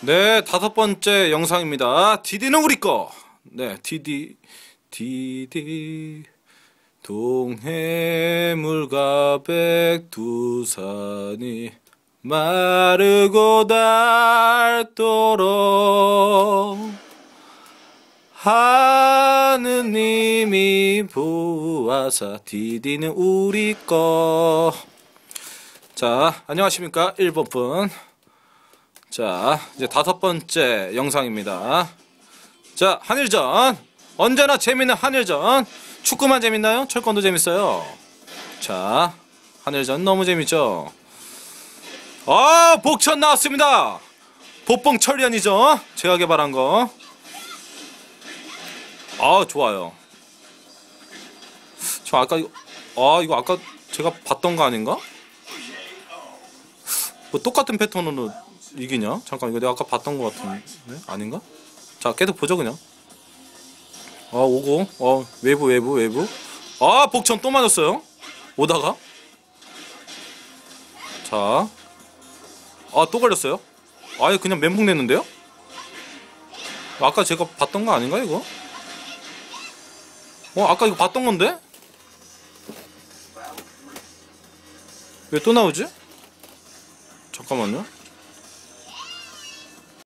네, 다섯 번째 영상입니다. 디디는 우리 거. 네, 디디, 디디. 동해물과 백두산이 마르고 닳도록 하느님이 보아사 디디는 우리 거. 자, 안녕하십니까? 1번 분. 자, 이제 다섯 번째 영상입니다. 자, 한일전. 언제나 재밌는 한일전. 축구만 재밌나요? 철권도 재밌어요. 자, 한일전 너무 재밌죠? 아, 복천 나왔습니다. 복봉 철련이죠? 제가 개발한 거. 아, 좋아요. 저 아까 이거, 아, 이거 아까 제가 봤던 거 아닌가? 뭐 똑같은 패턴으로 이기냐? 잠깐 이거 내가 아까 봤던 것 같은데? 아닌가? 자 계속 보죠 그냥. 아 오고. 어 외부 외부 외부. 아 복천 또 맞았어요? 오다가? 자 아 또 걸렸어요? 아예 그냥 멘붕 냈는데요? 아까 제가 봤던 거 아닌가 이거? 어 아까 이거 봤던 건데? 왜 또 나오지 잠깐만요